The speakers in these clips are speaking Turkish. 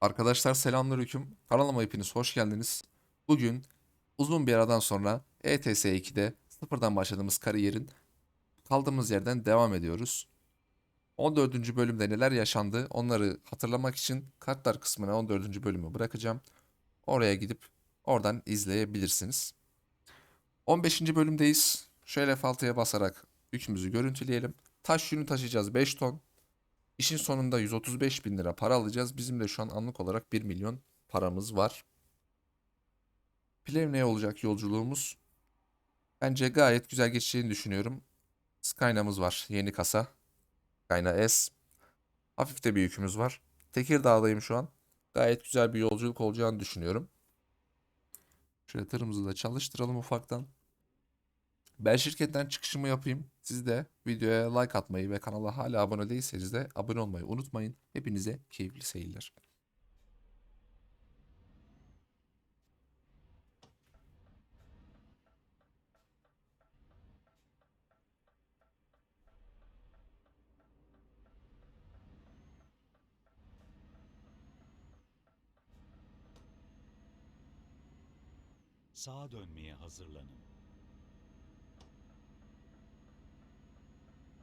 Arkadaşlar selamünaleyküm. Kanalıma hepiniz hoş geldiniz. Bugün uzun bir aradan sonra ETS 2'de sıfırdan başladığımız kariyerin kaldığımız yerden devam ediyoruz. 14. bölümde neler yaşandı onları hatırlamak için kartlar kısmına 14. bölümü bırakacağım. Oraya gidip oradan izleyebilirsiniz. 15. bölümdeyiz. Şöyle F6'ya basarak yükümüzü görüntüleyelim. Taş yünü taşıyacağız 5 ton. İşin sonunda 135 bin lira para alacağız. Bizim de şu an anlık olarak 1 milyon paramız var. Plevne'ye olacak yolculuğumuz. Bence gayet güzel geçeceğini düşünüyorum. Skyna'mız var. Yeni kasa. Skyna S. Hafif de bir yükümüz var. Tekirdağ'dayım şu an. Gayet güzel bir yolculuk olacağını düşünüyorum. Şöyle tırımızı da çalıştıralım ufaktan. Ben şirketten çıkışımı yapayım. Siz de videoya like atmayı ve kanala hala abone değilseniz de abone olmayı unutmayın. Hepinize keyifli seyirler. Sağa dönmeye hazırlanın.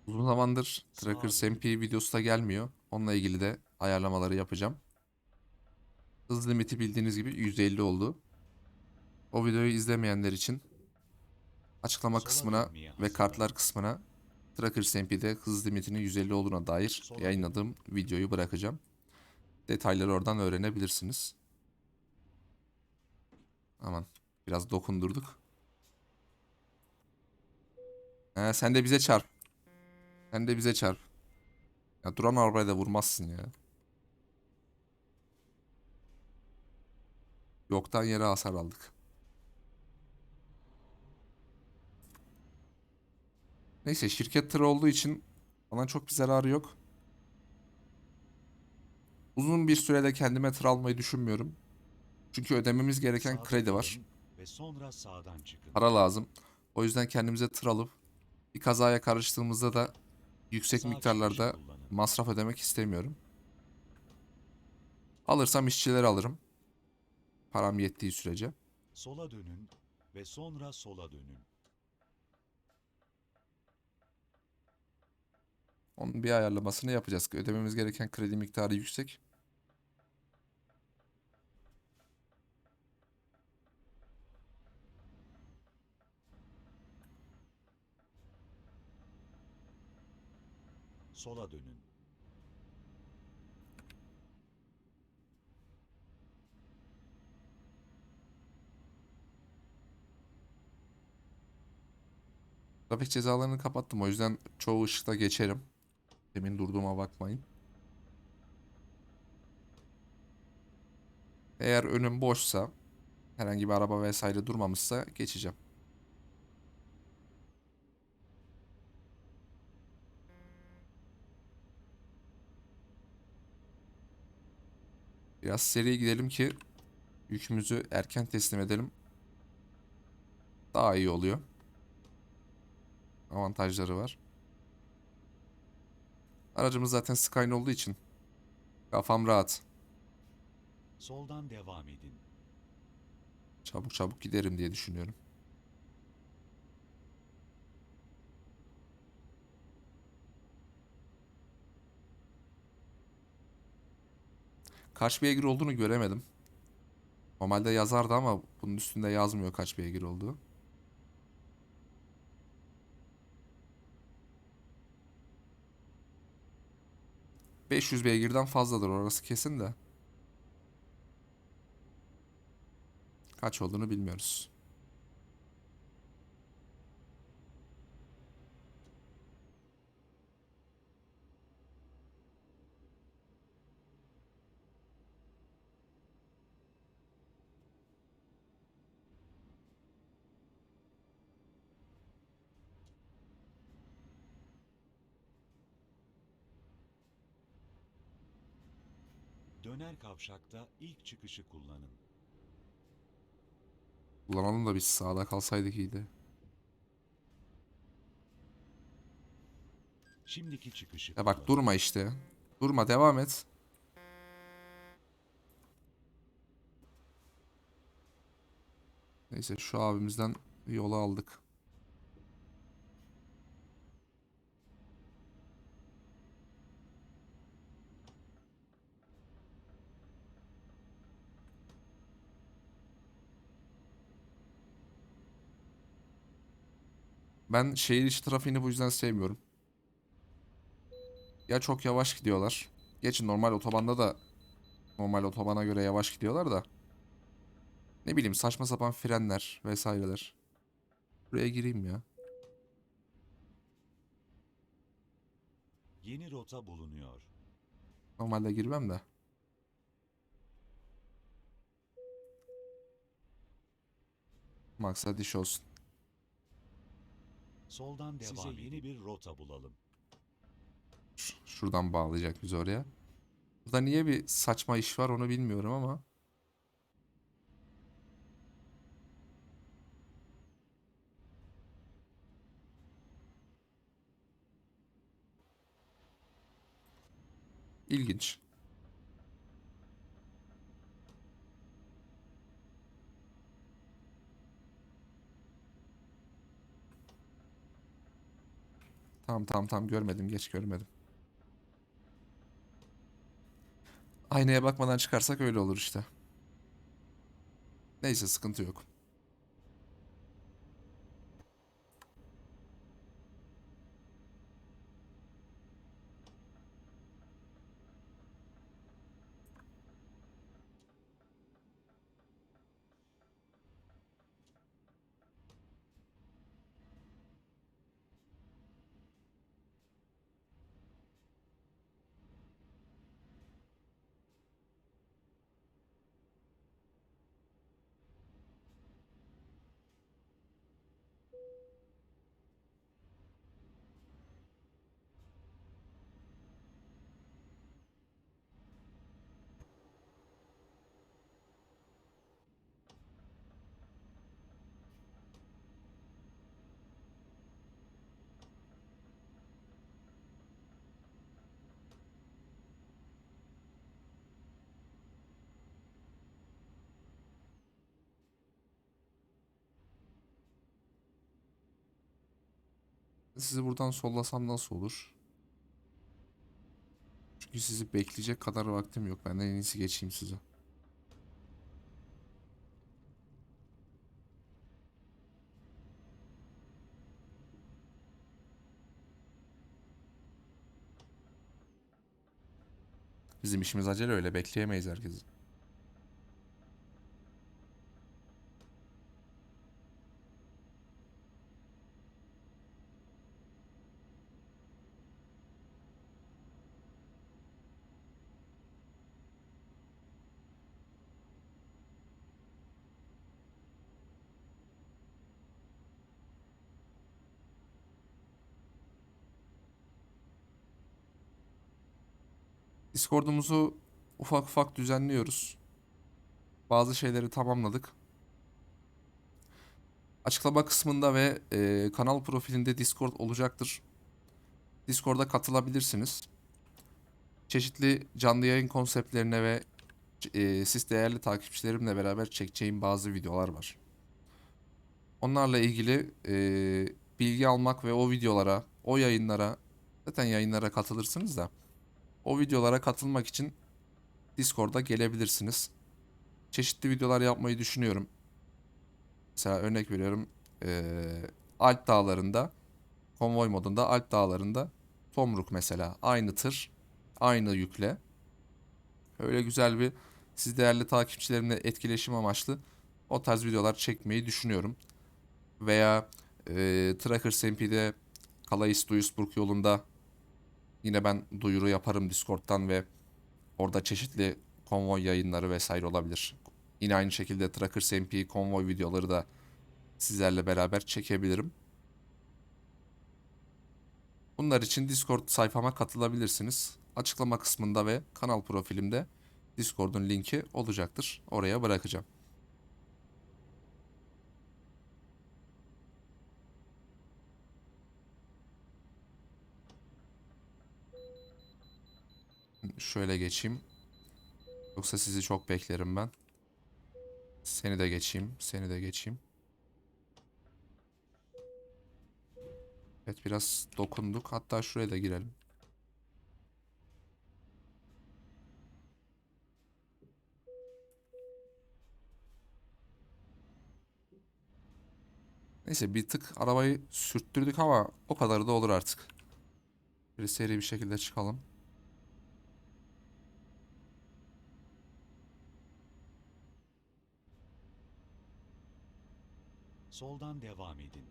Uzun zamandır olun. MP videosu da gelmiyor. Onunla ilgili de ayarlamaları yapacağım. Hız limiti bildiğiniz gibi 150 oldu. O videoyu izlemeyenler için açıklama kısmına ve kartlar kısmına Trackers MP'de hız limitinin 150 olduğuna dair yayınladığım videoyu bırakacağım. Detayları oradan öğrenebilirsiniz. Aman biraz dokundurduk. He, sen de bize çarp. Sen de bize çarp. Ya duran arabaya da vurmazsın ya. Yoktan yere hasar aldık. Neyse şirket tırı olduğu için bana çok bir zararı yok. Uzun bir sürede kendime tır almayı düşünmüyorum. Çünkü ödememiz gereken Sağa kredi var. Ve sonra sağdan çıkın. Para lazım. O yüzden kendimize tır alıp bir kazaya karıştığımızda da yüksek miktarlarda masraf ödemek istemiyorum. Alırsam işçileri alırım. Param yettiği sürece. Sola dönün ve sonra sola dönün. Onun bir ayarlamasını yapacağız. Ödememiz gereken kredi miktarı yüksek. Sola dönün. Trafik cezalarını kapattım. O yüzden çoğu ışıkta geçerim. Demin durduğuma bakmayın. Eğer önüm boşsa, herhangi bir araba vesaire durmamışsa geçeceğim. Biraz seri gidelim ki yükümüzü erken teslim edelim. Daha iyi oluyor. Avantajları var. Aracımız zaten Skyline olduğu için kafam rahat. Soldan devam edin. Çabuk çabuk giderim diye düşünüyorum. Kaç beygir olduğunu göremedim. Normalde yazardı ama bunun üstünde yazmıyor kaç beygir olduğu. ...500 beygirden fazladır orası kesin de. Kaç olduğunu bilmiyoruz. Döner kavşakta ilk çıkışı kullanın. Kullanalım da biz sağda kalsaydık iyiydi. Şimdiki çıkışı. Ya bak durma işte. Durma devam et. Neyse şu abimizden yola aldık. Ben şehir içi trafiğini bu yüzden sevmiyorum. Ya çok yavaş gidiyorlar. Geçin normal otobanda da normal otobana göre yavaş gidiyorlar da. Ne bileyim saçma sapan frenler vesaireler. Buraya gireyim ya. Yeni rota bulunuyor. Normalde girmem de. Maksat iş olsun. Soldan Size devam yeni edin. bir rota bulalım. Şuradan bağlayacak bizi oraya. Burada niye bir saçma iş var onu bilmiyorum ama. İlginç. Tamam tamam tamam görmedim geç görmedim. Aynaya bakmadan çıkarsak öyle olur işte. Neyse sıkıntı yok. Sizi buradan sollasam nasıl olur? Çünkü sizi bekleyecek kadar vaktim yok. Ben en iyisi geçeyim size. Bizim işimiz acele öyle bekleyemeyiz herkesi. Discord'umuzu ufak ufak düzenliyoruz. Bazı şeyleri tamamladık. Açıklama kısmında ve e, kanal profilinde Discord olacaktır. Discord'a katılabilirsiniz. Çeşitli canlı yayın konseptlerine ve e, siz değerli takipçilerimle beraber çekeceğim bazı videolar var. Onlarla ilgili e, bilgi almak ve o videolara, o yayınlara, zaten yayınlara katılırsınız da o videolara katılmak için Discord'a gelebilirsiniz. Çeşitli videolar yapmayı düşünüyorum. Mesela örnek veriyorum. eee, Alp Dağları'nda konvoy modunda Alp Dağları'nda Tomruk mesela aynı tır aynı yükle. Öyle güzel bir siz değerli takipçilerimle etkileşim amaçlı o tarz videolar çekmeyi düşünüyorum. Veya eee Trackers MP'de Calais Duisburg yolunda Yine ben duyuru yaparım Discord'dan ve orada çeşitli konvoy yayınları vesaire olabilir. Yine aynı şekilde Trackers MP konvoy videoları da sizlerle beraber çekebilirim. Bunlar için Discord sayfama katılabilirsiniz. Açıklama kısmında ve kanal profilimde Discord'un linki olacaktır. Oraya bırakacağım. Şöyle geçeyim. Yoksa sizi çok beklerim ben. Seni de geçeyim. Seni de geçeyim. Evet biraz dokunduk. Hatta şuraya da girelim. Neyse bir tık arabayı sürttürdük ama o kadarı da olur artık. Bir seri bir şekilde çıkalım. Soldan devam edin.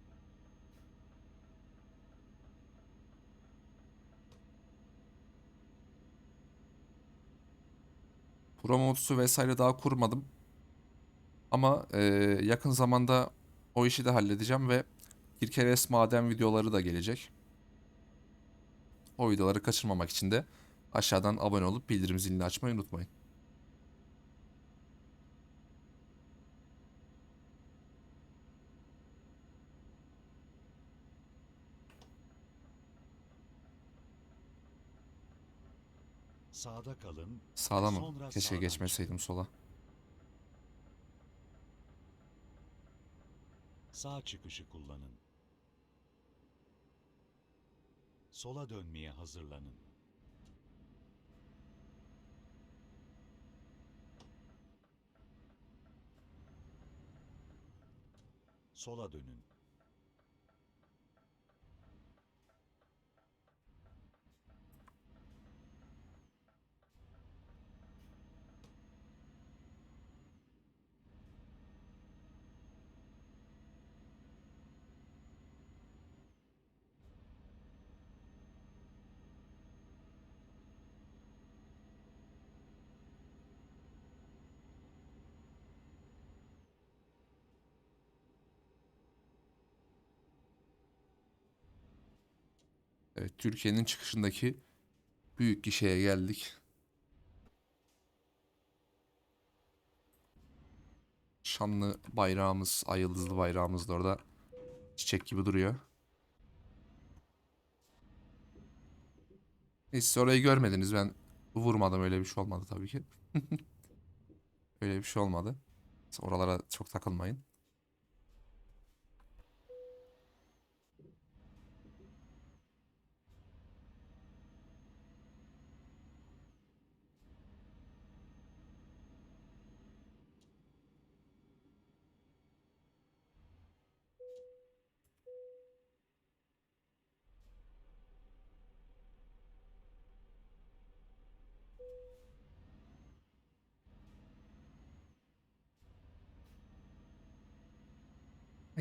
Pro modusu vesaire daha kurmadım. Ama e, yakın zamanda o işi de halledeceğim ve Kirkenes maden videoları da gelecek. O videoları kaçırmamak için de aşağıdan abone olup bildirim zilini açmayı unutmayın. Sağda kalın. Sağda mı? Sonra Keşke sağdan geçmeseydim sola. Sağ çıkışı kullanın. Sola dönmeye hazırlanın. Sola dönün. Evet, Türkiye'nin çıkışındaki büyük gişeye geldik. Şanlı bayrağımız, ay yıldızlı bayrağımız da orada çiçek gibi duruyor. Neyse orayı görmediniz. Ben vurmadım. Öyle bir şey olmadı tabii ki. Öyle bir şey olmadı. Oralara çok takılmayın.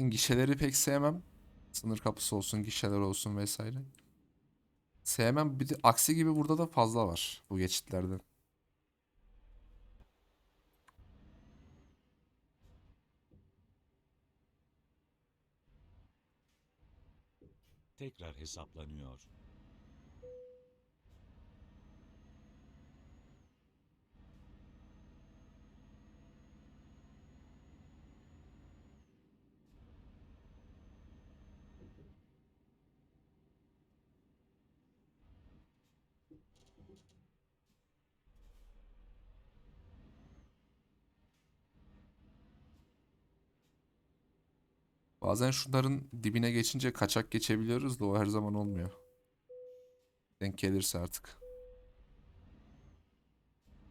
Ben gişeleri pek sevmem. Sınır kapısı olsun, gişeler olsun vesaire. Sevmem. Bir de aksi gibi burada da fazla var bu geçitlerden. Tekrar hesaplanıyor. Bazen şunların dibine geçince kaçak geçebiliyoruz da o her zaman olmuyor. Denk gelirse artık.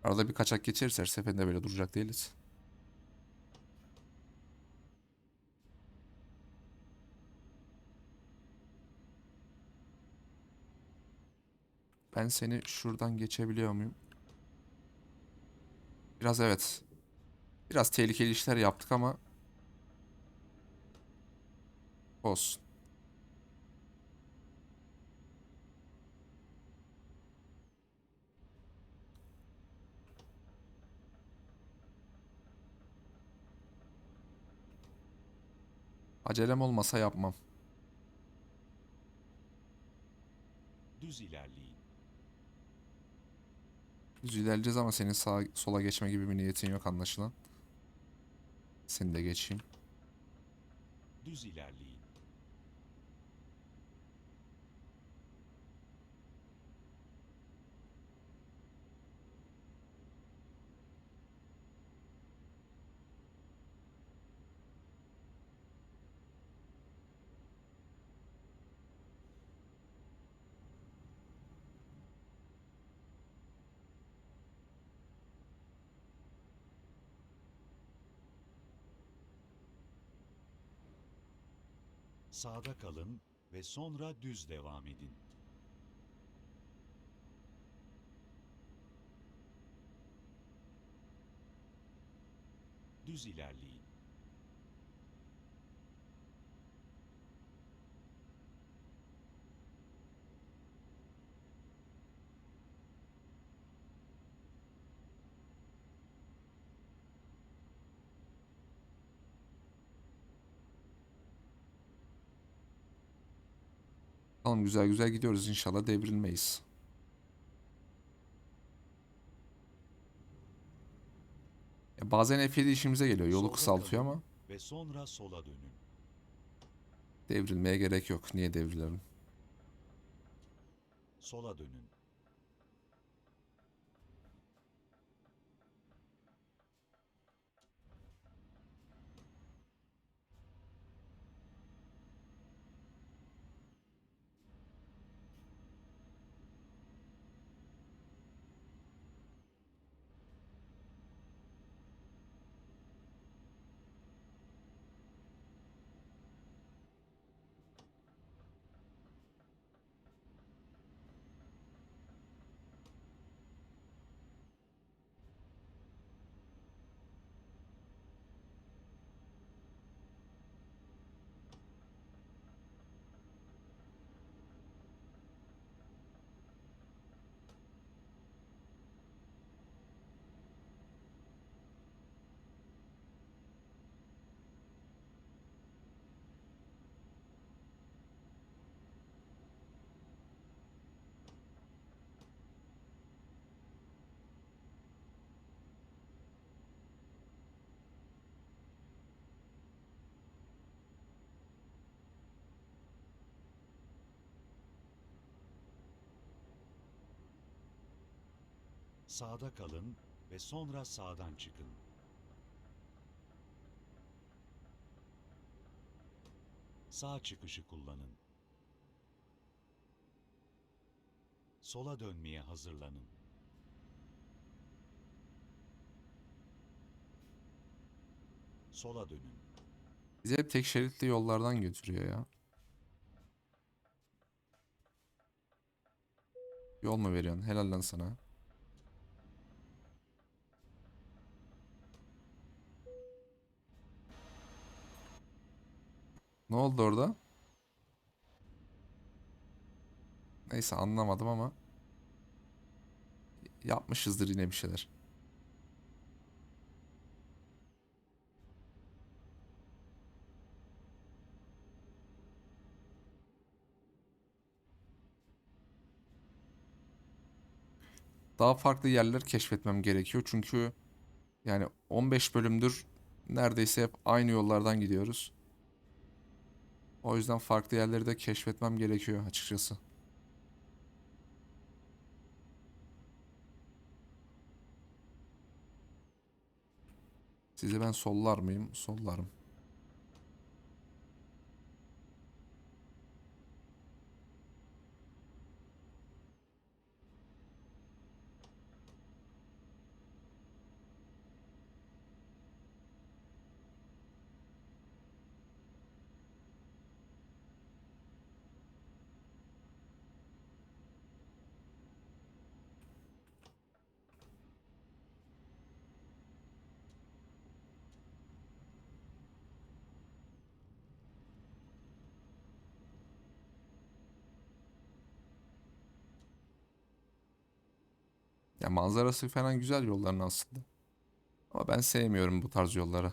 Arada bir kaçak geçeriz her seferinde böyle duracak değiliz. Ben seni şuradan geçebiliyor muyum? Biraz evet. Biraz tehlikeli işler yaptık ama olsun. Acelem olmasa yapmam. Düz ilerleyin. Düz ilerleyeceğiz ama senin sağa sola geçme gibi bir niyetin yok anlaşılan. Seni de geçeyim. Düz ilerleyin. Sağda kalın ve sonra düz devam edin. Düz ilerleyin. Tamam güzel güzel gidiyoruz inşallah devrilmeyiz. Ya bazen F7 işimize geliyor. Yolu Solda kısaltıyor ama Ve sonra sola dönün. devrilmeye gerek yok. Niye devrilelim? Sola dönün. Sağda kalın ve sonra sağdan çıkın. Sağ çıkışı kullanın. Sola dönmeye hazırlanın. Sola dönün. Bizi hep tek şeritli yollardan götürüyor ya. Yol mu veriyorsun? Helal lan sana. Ne oldu orada? Neyse anlamadım ama yapmışızdır yine bir şeyler. Daha farklı yerler keşfetmem gerekiyor. Çünkü yani 15 bölümdür neredeyse hep aynı yollardan gidiyoruz. O yüzden farklı yerleri de keşfetmem gerekiyor açıkçası. Sizi ben sollar mıyım? Sollarım. Ya manzarası falan güzel yolların aslında. Ama ben sevmiyorum bu tarz yolları.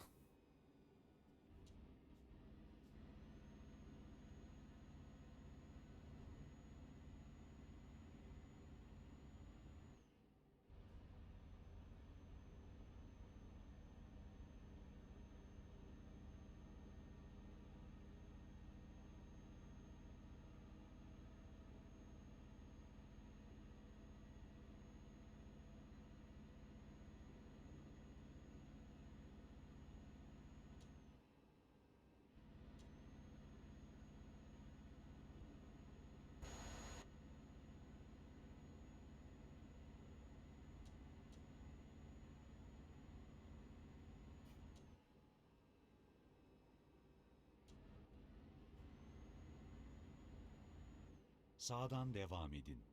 Sağdan devam edin.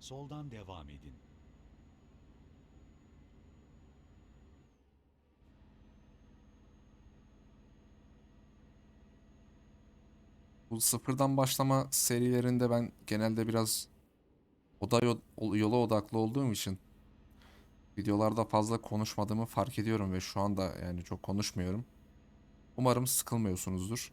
Soldan devam edin. Bu sıfırdan başlama serilerinde ben genelde biraz oda yo- yola odaklı olduğum için videolarda fazla konuşmadığımı fark ediyorum ve şu anda yani çok konuşmuyorum. Umarım sıkılmıyorsunuzdur.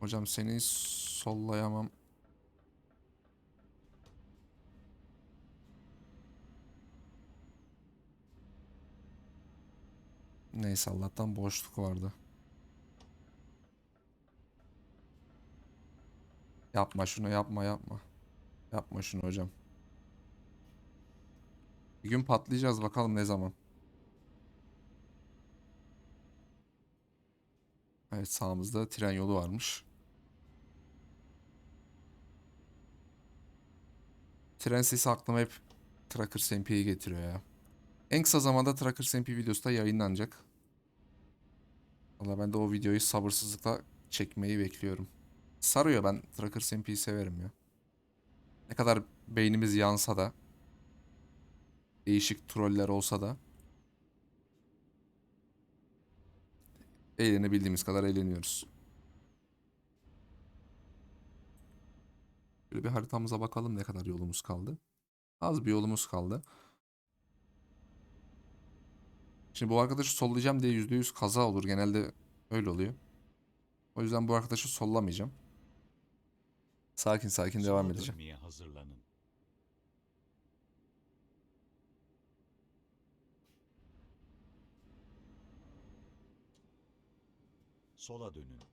Hocam seni sollayamam. Neyse Allah'tan boşluk vardı. Yapma şunu yapma yapma. Yapma şunu hocam. Bir gün patlayacağız bakalım ne zaman. Evet sağımızda tren yolu varmış. Tren sesi aklıma hep Tracker SMP'yi getiriyor ya. En kısa zamanda Tracker SMP videosu da yayınlanacak. Valla ben de o videoyu sabırsızlıkla çekmeyi bekliyorum. Sarıyor ben Tracker SMP'yi severim ya. Ne kadar beynimiz yansa da değişik troller olsa da eğlenebildiğimiz kadar eğleniyoruz. Şöyle bir haritamıza bakalım ne kadar yolumuz kaldı. Az bir yolumuz kaldı. Şimdi bu arkadaşı sollayacağım diye %100 kaza olur. Genelde öyle oluyor. O yüzden bu arkadaşı sollamayacağım. Sakin sakin devam edeceğim. hazırlanın. Sola dönün.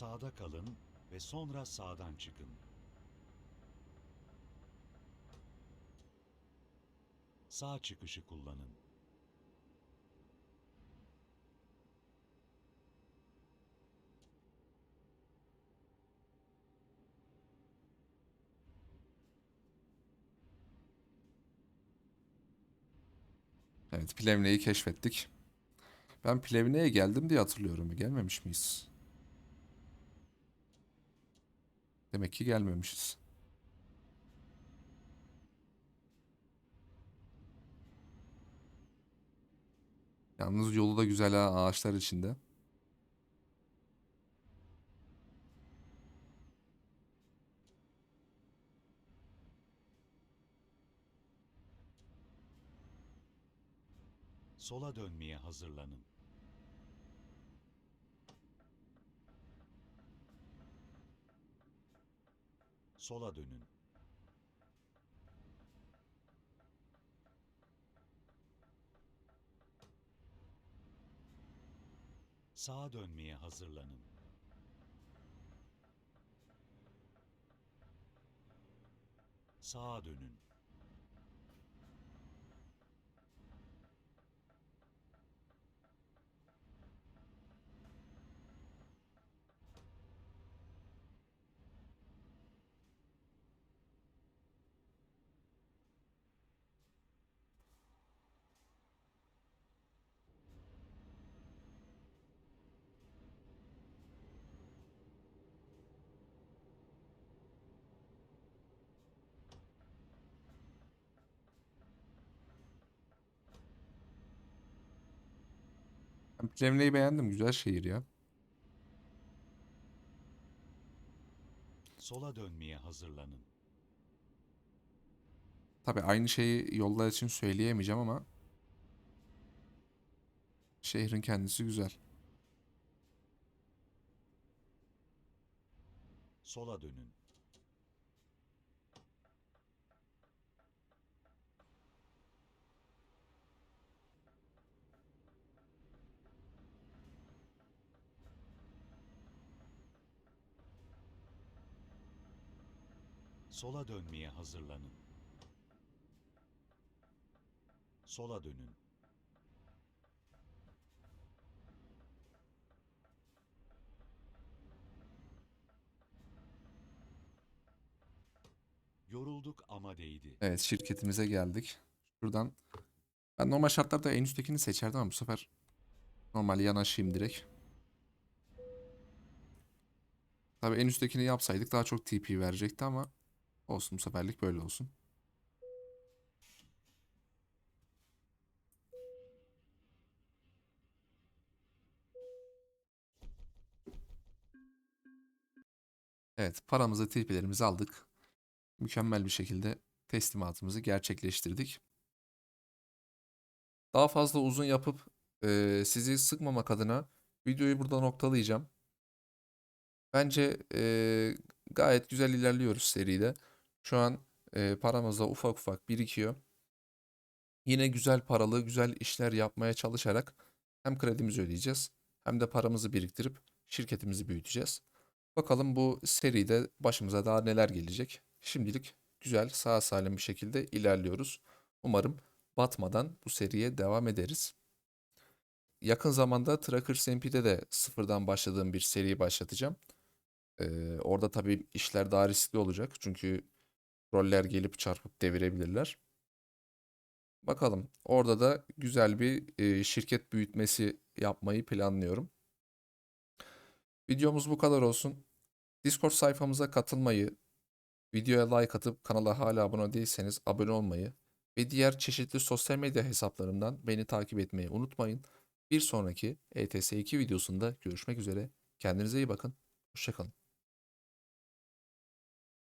Sağda kalın ve sonra sağdan çıkın. Sağ çıkışı kullanın. Evet Plevne'yi keşfettik. Ben Plevne'ye geldim diye hatırlıyorum. Gelmemiş miyiz? Demek ki gelmemişiz. Yalnız yolu da güzel ha ağaçlar içinde. Sola dönmeye hazırlanın. Sola dönün. Sağa dönmeye hazırlanın. Sağa dönün. Ben Plevne'yi beğendim. Güzel şehir ya. Sola dönmeye hazırlanın. Tabii aynı şeyi yollar için söyleyemeyeceğim ama şehrin kendisi güzel. Sola dönün. Sola dönmeye hazırlanın. Sola dönün. Yorulduk ama değdi. Evet şirketimize geldik. Şuradan ben normal şartlarda en üsttekini seçerdim ama bu sefer normal yanaşayım direkt. Tabii en üsttekini yapsaydık daha çok TP verecekti ama olsun bu seferlik böyle olsun. Evet paramızı TP'lerimizi aldık. Mükemmel bir şekilde teslimatımızı gerçekleştirdik. Daha fazla uzun yapıp eee, sizi sıkmamak adına videoyu burada noktalayacağım. Bence eee, gayet güzel ilerliyoruz seride. Şu an eee, paramız da ufak ufak birikiyor. Yine güzel paralı, güzel işler yapmaya çalışarak hem kredimizi ödeyeceğiz hem de paramızı biriktirip şirketimizi büyüteceğiz. Bakalım bu seride başımıza daha neler gelecek. Şimdilik güzel, sağ salim bir şekilde ilerliyoruz. Umarım batmadan bu seriye devam ederiz. Yakın zamanda Trackers MP'de de sıfırdan başladığım bir seri başlatacağım. Ee, orada tabii işler daha riskli olacak. Çünkü roller gelip çarpıp devirebilirler. Bakalım. Orada da güzel bir e, şirket büyütmesi yapmayı planlıyorum. Videomuz bu kadar olsun. Discord sayfamıza katılmayı, videoya like atıp kanala hala abone değilseniz abone olmayı ve diğer çeşitli sosyal medya hesaplarımdan beni takip etmeyi unutmayın. Bir sonraki ETS 2 videosunda görüşmek üzere. Kendinize iyi bakın. Hoşçakalın.